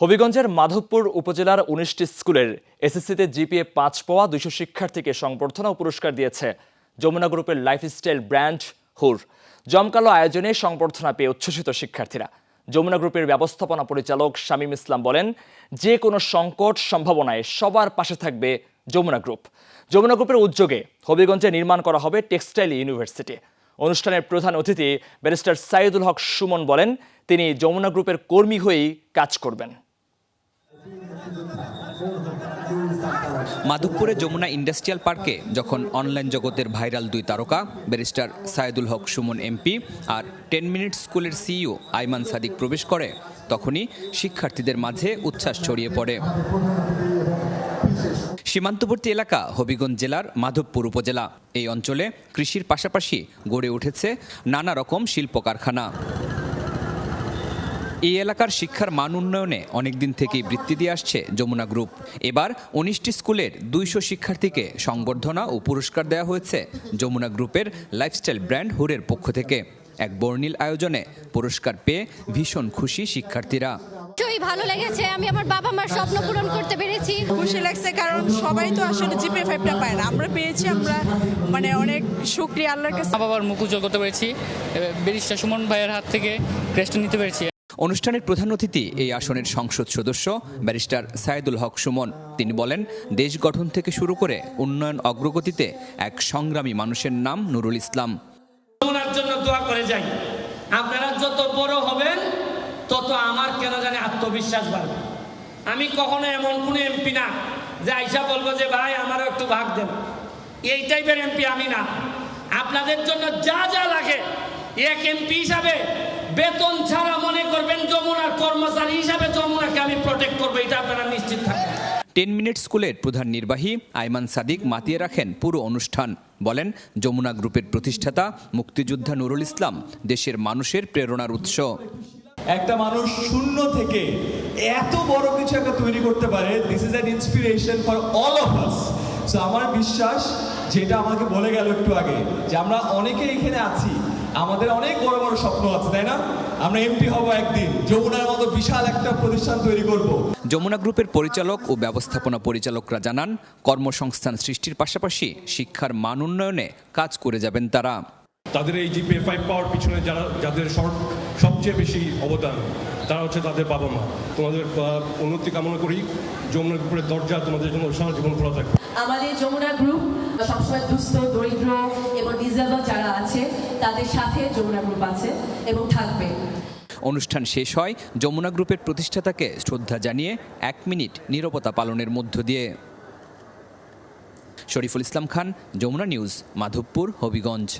হবিগঞ্জের মাধবপুর উপজেলার উনিশটি স্কুলের এসএসসিতে জিপিএ পাঁচ পাওয়া দুইশো শিক্ষার্থীকে সংবর্ধনা ও পুরস্কার দিয়েছে যমুনা গ্রুপের লাইফস্টাইল ব্র্যান্ড হুর। জমকালো আয়োজনে সংবর্ধনা পেয়ে উচ্ছ্বসিত শিক্ষার্থীরা। যমুনা গ্রুপের ব্যবস্থাপনা পরিচালক শামীম ইসলাম বলেন, যে কোনো সংকট সম্ভাবনায় সবার পাশে থাকবে যমুনা গ্রুপ। যমুনা গ্রুপের উদ্যোগে হবিগঞ্জে নির্মাণ করা হবে টেক্সটাইল ইউনিভার্সিটি। অনুষ্ঠানের প্রধান অতিথি ব্যারিস্টার সাইদুল হক সুমন বলেন, তিনি যমুনা গ্রুপের কর্মী হয়েই কাজ করবেন। মাধবপুরে যমুনা ইন্ডাস্ট্রিয়াল পার্কে যখন অনলাইন জগতের ভাইরাল দুই তারকা, ব্যারিস্টার সায়েদুল হক সুমন এমপি আর টেন মিনিট স্কুলের সিইও আইমান সাদিক প্রবেশ করে, তখনই শিক্ষার্থীদের মাঝে উচ্ছ্বাস ছড়িয়ে পড়ে। সীমান্তবর্তী এলাকা হবিগঞ্জ জেলার মাধবপুর উপজেলা। এই অঞ্চলে কৃষির পাশাপাশি গড়ে উঠেছে নানা রকম শিল্প কারখানা এই এলাকার শিক্ষার মান উন্নয়নে অনেকদিন থেকেই বৃত্তি দিয়ে আসছে যমুনা গ্রুপ। এবার উনিশটি স্কুলের দুইশো শিক্ষার্থীকে সংবর্ধনা ও পুরস্কার দেওয়া হয়েছে যমুনা গ্রুপের লাইফস্টাইল ব্র্যান্ড হুরের পক্ষ থেকে। এক বর্ণিল আয়োজনে পুরস্কার পেয়ে ভীষণ খুশি শিক্ষার্থীরা। খুবই ভালো লেগেছে আমি আমার বাবা মার স্বপ্ন পূরণ করতে পেরেছি। খুশি লাগছে কারণ সবাই তো আসলে জিপে ফাইভটা পায় না। আমরা পেয়েছি আমরা মানে অনেক শুক্রিয়া আল্লাহর কাছে। বাবার মুখ উজ্জ্বল করতে পেরেছি ব্যারিস্টার সুমন ভাইয়ের হাত থেকে ক্রেস্ট নিতে পেরেছি। অনুষ্ঠানের প্রধান অতিথি এই আসনের সংসদ সদস্য, ব্যারিস্টার সাইদুল হক সুমন। তিনি বলেন, দেশ গঠন থেকে শুরু করে উন্নয়ন অগ্রগতিতে এক সংগ্রামী মানুষের নাম নুরুল ইসলাম। ওনার জন্য দোয়া করে যাই। আপনারা যত বড় হবেন, তত আমার কেন জানি আত্মবিশ্বাস বাড়বে। আমি কখনো এমন কোনো এমপি না, যে আইসা বলব যে, ভাই, আমারও একটু ভাগ দেন। এই টাইপের এমপি আমি না। আপনাদের জন্য যা যা লাগে, এক এমপি হিসাবে বেতন ছাড়া মনে করবেন যমুনার কর্মচারী হিসাবে যমুনাকে আমি প্রোটেক্ট করব এটা আপনারা নিশ্চিত থাকবেন। টেন মিনিট স্কুলের প্রধান নির্বাহী আইমান সাদিক মাতিয়ে রাখেন পুরো অনুষ্ঠান। বলেন যমুনা গ্রুপের প্রতিষ্ঠাতা মুক্তিযোদ্ধা নুরুল ইসলাম দেশের মানুষের প্রেরণার উৎস। একটা মানুষ শূন্য থেকে এত বড় কিছু একটা তৈরি করতে পারে this is an inspiration for all of us so আমার বিশ্বাস যেটা আমাকে বলে গেল একটু আগে যে আমরা অনেকে এখানে আছি আমাদের অনেক বড় বড় স্বপ্ন আছে তাই না? আমরা এমপি হব একদিন। যমুনার মতো বিশাল একটা প্রতিষ্ঠান তৈরি করব। যমুনা গ্রুপের পরিচালক ও ব্যবস্থাপনা পরিচালকরা জানান কর্মসংস্থান সৃষ্টির পাশাপাশি শিক্ষার মান উন্নয়নে কাজ করে যাবেন তারা। তাদের এই জিপিএ ফাইভ পাওয়ার পিছনে যারা যাদের সব- সবচেয়ে বেশি অবদান তারা হচ্ছে তাদের বাবা মা। তোমাদের উন্নতি কামনা করি। যমুনা গ্রুপের দরজা তোমাদের জন্য সারা জীবন খোলা থাকবে। আমাদের যমুনা গ্রুপ সবসময় দুস্থ দরিদ্র এবং ডিজেবল যারা আছে তাদের সাথে যমুনা গ্রুপ আছে এবং থাকবে। অনুষ্ঠান শেষ হয় যমুনা গ্রুপের প্রতিষ্ঠাতাকে শ্রদ্ধা জানিয়ে এক মিনিট নীরবতা পালনের মধ্য দিয়ে। শরীফুল ইসলাম খান যমুনা নিউজ মাধবপুর হবিগঞ্জ।